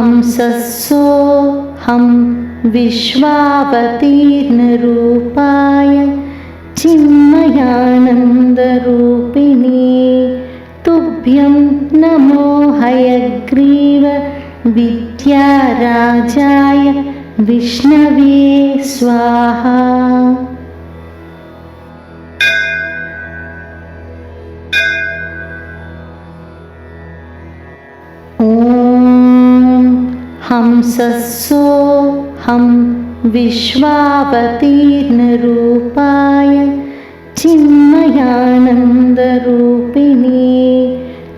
हंसस्सोऽहं विश्वावतीर्णरूपाय चिन्मयानन्दरूपिणी तुभ्यं नमो हयग्रीव विद्याराजाय विष्णवे स्वाहा हंसस्सोऽहं विश्वावतीर्णरूपाय चिन्मयानन्दरूपिणी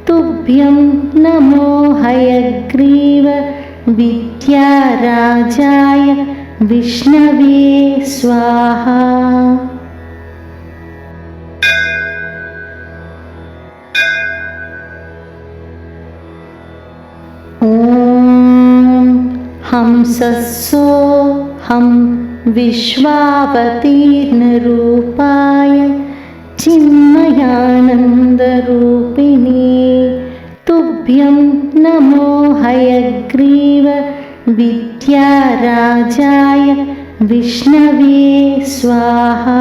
तुभ्यं नमो हयग्रीव विद्याराजाय विष्णवे स्वाहा हंसस्सोऽहं विश्वावतीर्णरूपाय चिन्मयानन्दरूपिणी तुभ्यं नमो हयग्रीव विद्याराजाय विष्णवे स्वाहा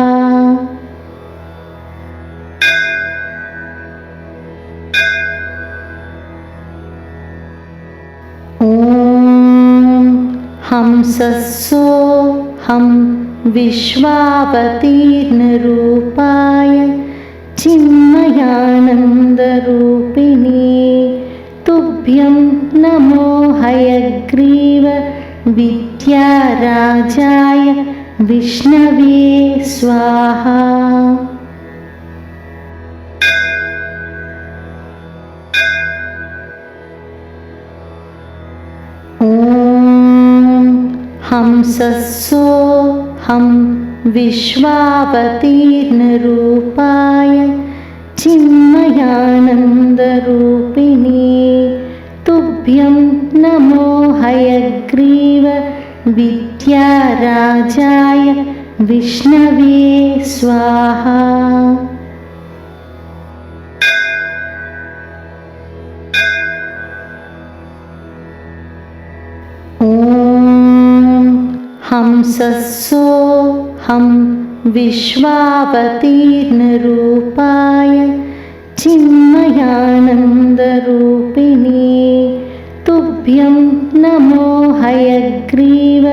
हंसस्सोऽहं विश्वावतीर्णरूपाय चिन्मयानन्दरूपिणी तुभ्यं नमो हयग्रीव विद्याराजाय विष्णवे स्वाहा हंसस्सोऽहं विश्वावतीर्णरूपाय चिन्मयानन्दरूपिणी तुभ्यं नमो हयग्रीव विद्याराजाय विष्णवे स्वाहा हंसस्सोऽहं विश्वावतीर्णरूपाय चिन्मयानन्दरूपिणी तुभ्यं नमो हयग्रीव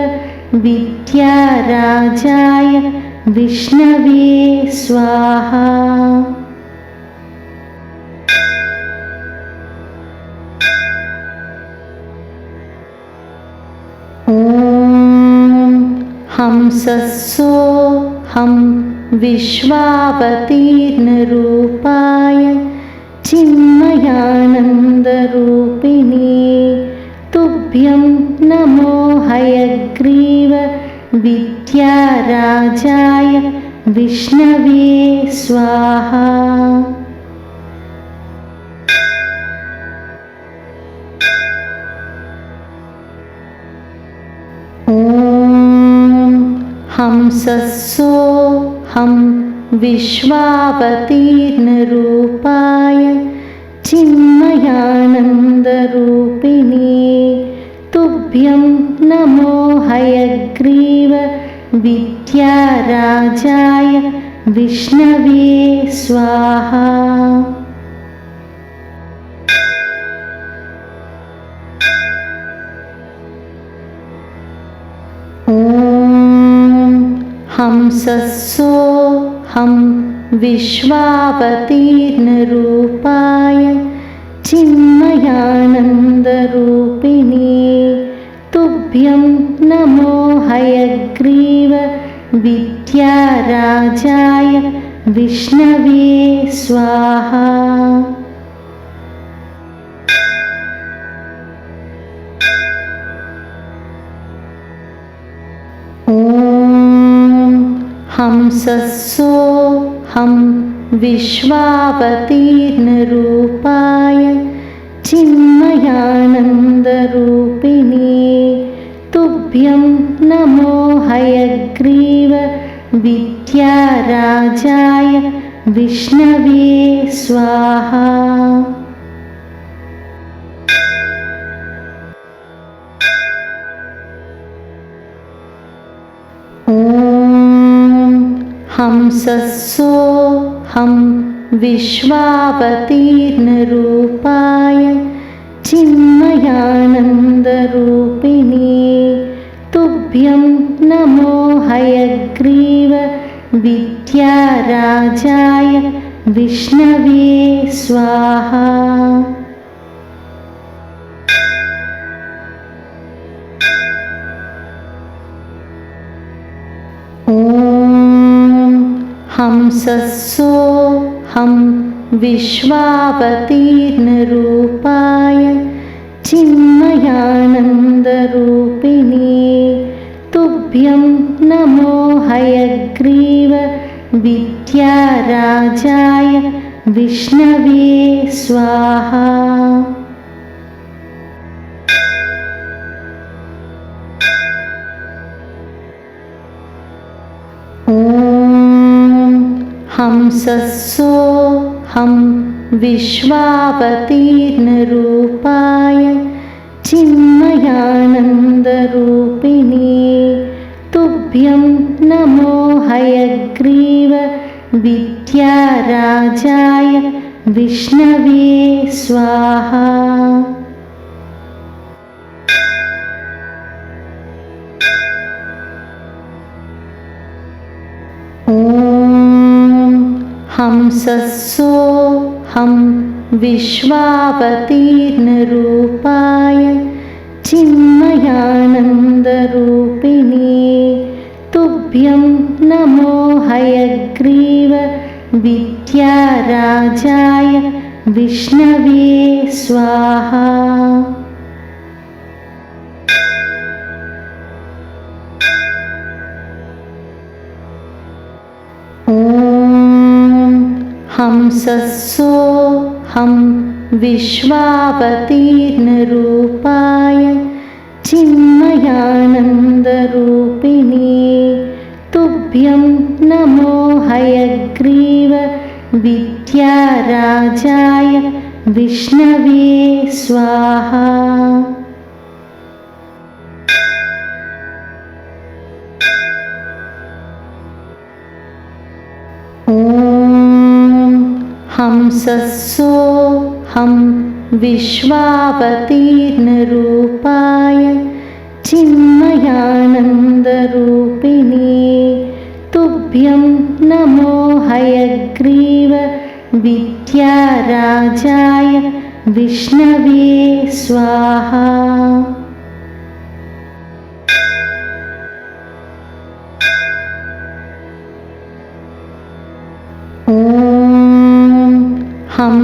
विद्याराजाय विष्णवे स्वाहा हंसस्सोऽहं विश्वावतीर्णरूपाय चिन्मयानन्दरूपिणी तुभ्यं नमो हयग्रीव विद्याराजाय विष्णवे स्वाहा हंसस्सोऽहं विश्वावतीर्णरूपाय चिन्मयानन्दरूपिणी तुभ्यं नमो हयग्रीव विद्याराजाय विष्णवे स्वाहा हंसस्सोऽहं विश्वावतीर्णरूपाय चिन्मयानन्दरूपिणी तुभ्यं नमो हयग्रीव विद्याराजाय विष्णवे स्वाहा हंसस्सोऽहं विश्वावतीर्णरूपाय चिन्मयानन्दरूपिणी तुभ्यं नमो हयग्रीव विद्याराजाय विष्णवे स्वाहा हंससोऽहं विश्वावतीर्णरूपाय चिन्मयानन्दरूपिणी तुभ्यं नमो हयग्रीव विद्याराजाय विष्णवे स्वाहा। ॐ हंससोऽहं विश्वावतीर्णरूपाय चिन्मयानन्दरूपिणी तुभ्यं नमो हयग्रीव विद्याराजाय विष्णवे स्वाहा हंससोऽहं विश्वावतीर्णरूपाय चिन्मयानन्दरूपिणी तुभ्यं नमो हयग्रीव विद्याराजाय विष्णवे स्वाहा हंससोऽहं विश्वावतीर्णरूपाय चिन्मयानन्दरूपिणी तुभ्यं नमो हयग्रीव विद्याराजाय विष्णवे स्वाहा हंससोऽहं विश्वावतीर्णरूपाय चिन्मयानन्दरूपिणी तुभ्यं नमो हयग्रीव विद्याराजाय विष्णवे स्वाहा। ॐ हंससोऽहं विश्वावतीर्णरूपाय चिन्मयानन्दरूपिणी तुभ्यं नमो हयग्रीव विद्याराजाय विष्णवे स्वाहा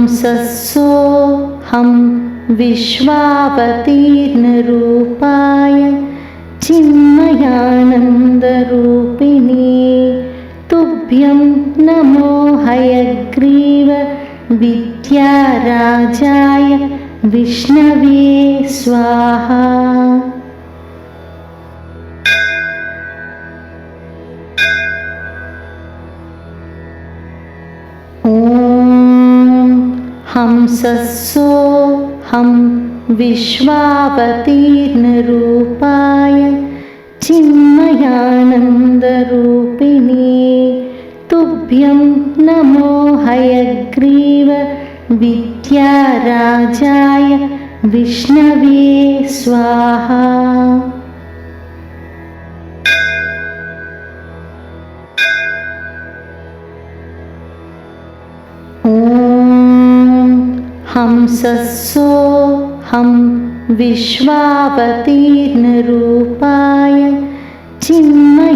हंससोऽहं विश्वावतीर्णरूपाय चिन्मयानन्दरूपिणी तुभ्यं नमो हयग्रीव विद्याराजाय विष्णवे स्वाहा हंससोऽहं विश्वावतीर्णरूपाय चिन्मयानन्दरूपिणी तुभ्यं नमो हयग्रीव विद्याराजाय विष्णवे स्वाहा हंससोऽहं विश्वावतीर्णरूपाय चिन्मयानन्दरूपिणी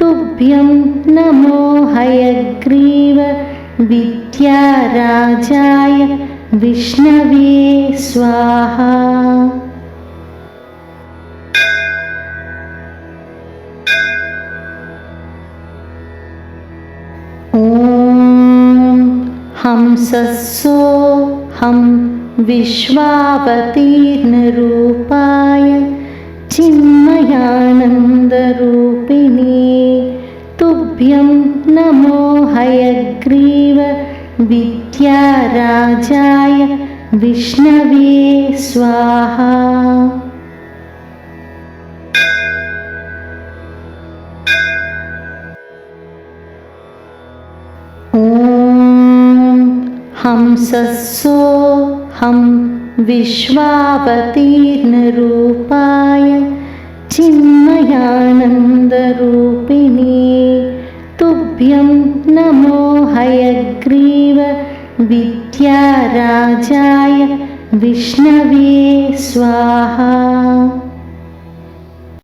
तुभ्यं नमो हयग्रीव विद्याराजाय विष्णवे स्वाहा। ॐ हंससोऽहं विश्वावतीर्णरूपाय चिन्मयानन्दरूपिणी तुभ्यं नमो हयग्रीव विद्याराजाय विष्णवे स्वाहा हंससोऽहं विश्वावतीर्णरूपाय चिन्मयानन्दरूपिणे तुभ्यं नमो हयग्रीव विद्याराजाय विष्णवे स्वाहा